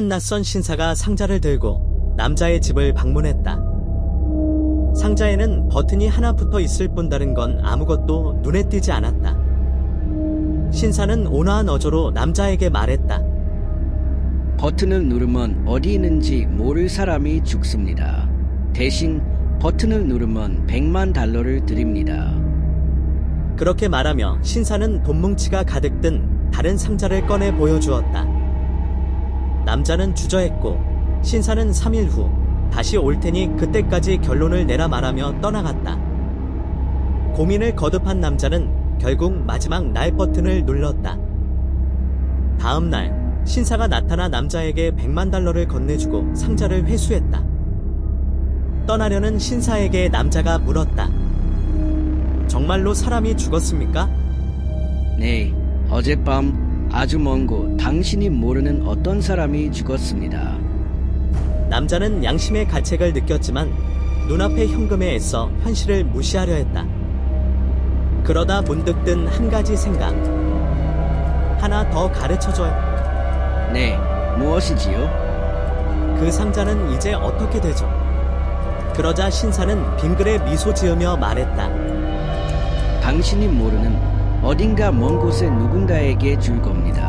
한 낯선 신사가 상자를 들고 남자의 집을 방문했다. 상자에는 버튼이 하나 붙어 있을 뿐 다른 건 아무것도 눈에 띄지 않았다. 신사는 온화한 어조로 남자에게 말했다. 버튼을 누르면 어디 있는지 모를 사람이 죽습니다. 대신 버튼을 누르면 100만 달러를 드립니다. 그렇게 말하며 신사는 돈뭉치가 가득 든 다른 상자를 꺼내 보여주었다. 남자는 주저했고 신사는 3일 후 다시 올 테니 그때까지 결론을 내라 말하며 떠나갔다. 고민을 거듭한 남자는 결국 마지막 날 버튼을 눌렀다. 다음 날 신사가 나타나 남자에게 100만 달러를 건네주고 상자를 회수했다. 떠나려는 신사에게 남자가 물었다. 정말로 사람이 죽었습니까? 네, 어젯밤 아주 먼 곳 당신이 모르는 어떤 사람이 죽었습니다. 남자는 양심의 가책을 느꼈지만 눈앞의 현금에 애써 현실을 무시하려 했다. 그러다 문득 든 한 가지 생각. 하나 더 가르쳐줘요. 네, 무엇이지요? 그 상자는 이제 어떻게 되죠? 그러자 신사는 빙글에 미소 지으며 말했다. 당신이 모르는 어딘가 먼 곳에 누군가에게 줄 겁니다.